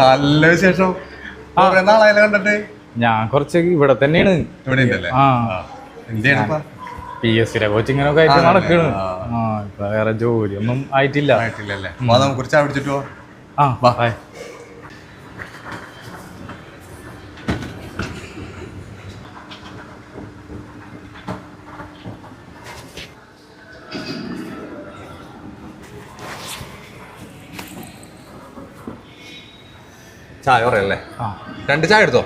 നല്ല വിശേഷം? നാളായാലും കണ്ടിട്ട്? ഞാൻ കുറച്ച് ഇവിടെ തന്നെയാണ്. ഇവിടെ പി എസ് സിയുടെ കോച്ചിങ്ങിനൊക്കെ ആയിട്ട് ആണല്ലേ? നടക്കണ് ഇപ്പൊ വേറെ ജോലിയൊന്നും ആയിട്ടില്ല. ആയിട്ടില്ലല്ലേ? അപ്പൊ നമുക്ക് ആ വാ. ചായ പറയല്ലേ രണ്ട് ചായ എടുത്തോ?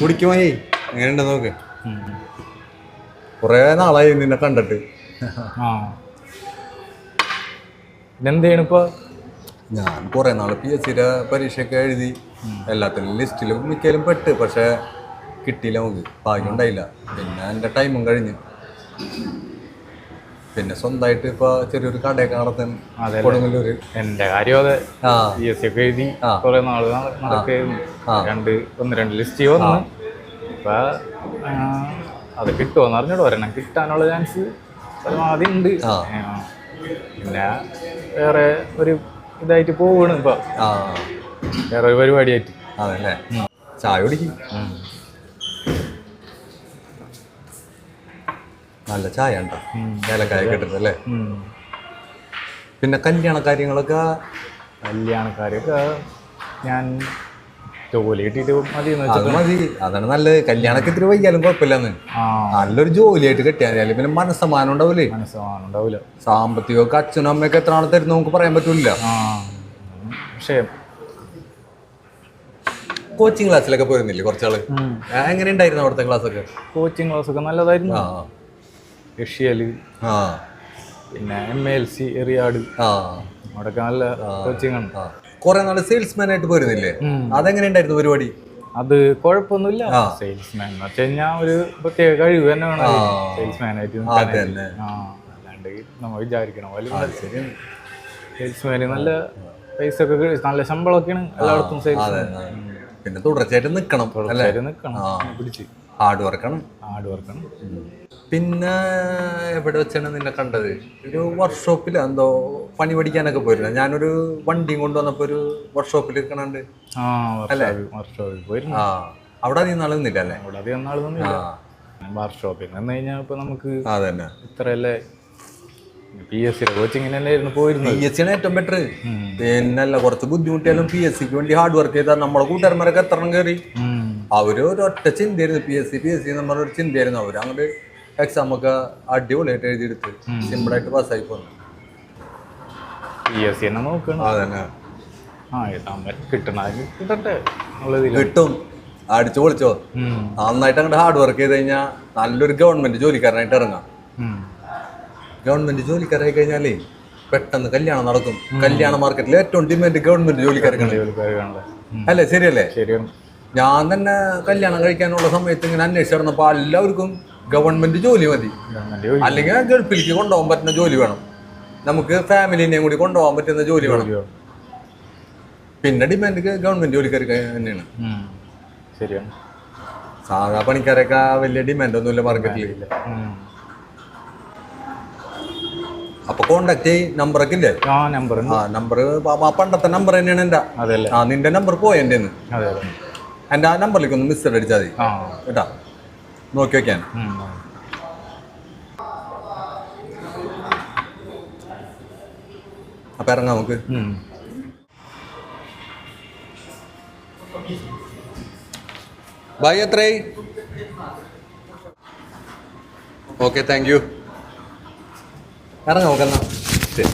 കുടിക്കുമായി എങ്ങനെയുണ്ട് നോക്ക്. കുറേ നാളായി നിന്നെ കണ്ടിട്ട്. ഞാൻ കുറെ നാൾ പി എസ് സിയുടെ പരീക്ഷയൊക്കെ എഴുതി. എല്ലാത്തിലും ലിസ്റ്റിലും മിക്കലും പെട്ട്. പക്ഷെ കിട്ടിയില്ല നമുക്ക്. ഭാഗ്യം ഉണ്ടായില്ല. പിന്നെ എന്റെ ടൈമും കഴിഞ്ഞ്. പിന്നെ സ്വന്തമായിട്ട് ഇപ്പൊ ചെറിയൊരു കടയൊക്കെ നടത്താൻ കൊടുങ്ങല്ലൂര്. എന്റെ കാര്യം അതെ. പി എസ് സി ഒക്കെ എഴുതി കുറെ നാൾ നടക്കായിരുന്നു രണ്ട് ഒന്ന് രണ്ട് ലിസ്റ്റ് വന്നു. ഇപ്പൊ അത് കിട്ടുമോന്ന് അറിഞ്ഞോട് ഒരെണ്ണം. കിട്ടാനുള്ള ചാൻസ് പരമാവധി ഉണ്ട്. പിന്നെ വേറെ ഒരു ഇതായിട്ട് പോവാണ് ഇപ്പൊ. വേറെ ഒരു പരിപാടിയായിട്ട്. അതല്ലേ? ചായ കുടിക്കും. നല്ല ചായ ഉണ്ടോ ഏലക്കായ ഇട്ടിട്ടല്ലേ അല്ലേ? പിന്നെ കല്യാണ കാര്യങ്ങളൊക്കെ? കല്യാണ കാര്യമൊക്കെ ഞാൻ ജോലി കിട്ടിയിട്ട് മതി മതി. അതാണ് നല്ലത്. കല്യാണൊക്കെ ഇത്തിരി വൈകിയാലും കുഴപ്പമില്ലെന്ന്. നല്ലൊരു ജോലിയായിട്ട് കെട്ടിയാൽ പിന്നെ മനസ്സമാനം ഉണ്ടാവില്ലേ മനസ്സമാനം ഉണ്ടാവില്ല സാമ്പത്തികമൊക്കെ അച്ഛനും അമ്മയൊക്കെ എത്ര ആണ് തരുന്ന നമുക്ക് പറയാൻ പറ്റൂല പക്ഷേ കോച്ചിങ് ക്ലാസ്സിലൊക്കെ പോയിരുന്നില്ലേ കുറച്ചാൾ? എങ്ങനെ ഉണ്ടായിരുന്നു അവിടുത്തെ ക്ലാസ്സൊക്കെ കോച്ചിങ് ക്ലാസ് ഒക്കെ നല്ലതായിരുന്നു. ആ. പിന്നെ എം എൽ സി എറിയാട്. അവിടെയൊക്കെ നല്ല കോച്ചിങ് ആണ് കുറെ നാൾ സെയിൽസ്മാൻ ആയിട്ട് പോയിരുന്നില്ലേ? ഉം. അതെങ്ങനെ ഉണ്ടായിരുന്നു പരിപാടി? അത് കുഴപ്പമൊന്നുമില്ല. സെയിൽസ്മാൻ എന്ന് വെച്ച് കഴിഞ്ഞാൽ ഒരു പ്രത്യേക കഴിവ് തന്നെ വേണം. സെയിൽസ്മാൻ ആയിട്ട് അല്ലാണ്ട് നമ്മൾ വിചാരിക്കണം. പോലെ സെയിൽസ്മാന് നല്ല പൈസ ഒക്കെ നല്ല ശമ്പളമൊക്കെയാണ് എല്ലായിടത്തും സെയിൽസ്മാൻ പിന്നെ തുടർച്ചയായിട്ട് നിൽക്കണം തുടർച്ചയായിട്ട് നിൽക്കണം പിടിച്ച്. ഹാർഡ് വർക്കാണ് ഹാർഡ് വർക്കാണ് പിന്നെ എവിടെ വെച്ചാണ് നിന്നെ കണ്ടത്? ഒരു വർക്ക്ഷോപ്പിൽ എന്തോ പണി പഠിക്കാനൊക്കെ പോയിരുന്നു. ഞാനൊരു വണ്ടിയും കൊണ്ടുവന്നപ്പോ ഒരു വർക്ക്ഷോപ്പിൽ ഇരിക്കണുണ്ട്. പോയിരുന്നു. ആ അവിടെ നീ നാളെ നിന്നില്ല അല്ലേ? അവിടെ അധികം നാൾ നിന്നില്ല. ആ. വർഷോപ്പിൽ നിന്ന് കഴിഞ്ഞാൽ ഇപ്പൊ നമുക്ക് അതന്നെ. ഇത്രയല്ലേ? പി എസ് സിയുടെ കോച്ചിങ്ങിനല്ലായിരുന്നു പോയിരുന്നത്. പി എസ് സിയാണ് ഏറ്റവും ബെറ്റർ പിന്നല്ല കുറച്ച് ബുദ്ധിമുട്ടിയാലും പി എസ് സിക്ക് വേണ്ടി ഹാർഡ് വർക്ക് ചെയ്താൽ നമ്മളെ കൂട്ടുകാരന്മാരൊക്കെ എത്ര കയറി ഉം. അവർ ഒരൊറ്റ ചിന്തയായിരുന്നു. P S C P S C എന്ന് പറഞ്ഞ ഒരു ചിന്തയായിരുന്നു അവർ അങ്ങോട്ട് എക്സാം ഒക്കെ അടിപൊളിയായിട്ട് എഴുതിയെടുത്ത് സിമ്പിളായിട്ട് പാസ്സായി പോന്നു. പി എസ് സി തന്നെ നോക്കണം. അതന്നെ. ആ കിട്ടട്ടെ കിട്ടും. അടിച്ചു പൊളിച്ചോ. നന്നായിട്ട് അങ്ങോട്ട് ഹാർഡ് വർക്ക് ചെയ്ത് കഴിഞ്ഞാൽ നല്ലൊരു ഗവൺമെന്റ് ജോലിക്കാരനായിട്ട് ഇറങ്ങാം. ഗവൺമെന്റ് ജോലിക്കാരായി കഴിഞ്ഞാലേ പെട്ടെന്ന് കല്യാണം നടക്കും. കല്യാണ മാർക്കറ്റിൽ ഏറ്റവും ഡിമാൻഡ് ഗവൺമെന്റ് ജോലിക്കാർക്കാണ് അല്ലേ? ശരിയല്ലേ? ശരിയാണ്. ഞാൻ തന്നെ കല്യാണം കഴിക്കാനുള്ള സമയത്ത് ഇങ്ങനെ അന്വേഷിച്ചിരുന്നപ്പോൾ എല്ലാവർക്കും ഗവൺമെന്റ് ജോലി മതി. അല്ലെങ്കിൽ ഗൾഫിലേക്ക് കൊണ്ടുപോകാൻ പറ്റുന്ന ജോലി വേണം. നമുക്ക് ഫാമിലിനെയും കൂടി കൊണ്ടുപോകാൻ പറ്റുന്ന ജോലി വേണം? പിന്നെ ഡിമാൻഡ് ഗവൺമെന്റ് ജോലിക്കാർക്ക് തന്നെയാണ്. ശരിയാണ്. സാധാ പണിക്കാരൊക്കെ വലിയ ഡിമാൻഡ് ഒന്നുമില്ല മാർക്കറ്റിൽ. അപ്പൊ കോണ്ടാക്ട് ചെയ് നമ്പറൊക്കെ ഇല്ലേ? ആ നമ്പർ പണ്ടത്തെ നമ്പർ തന്നെയാണ് എന്റെ നിന്റെ നമ്പർ പോയ എന്റെ ആ നമ്പറിലേക്ക് ഒന്ന് മിസ് അടിച്ചാൽ മതി. കേട്ടാ? നോക്കി വെക്കാൻ. അപ്പൊ ഇറങ്ങാം നമുക്ക്. ഉം. ബൈ എത്രയായി ഓക്കെ താങ്ക് യു ഇറങ്ങാം നോക്കാം ശരി.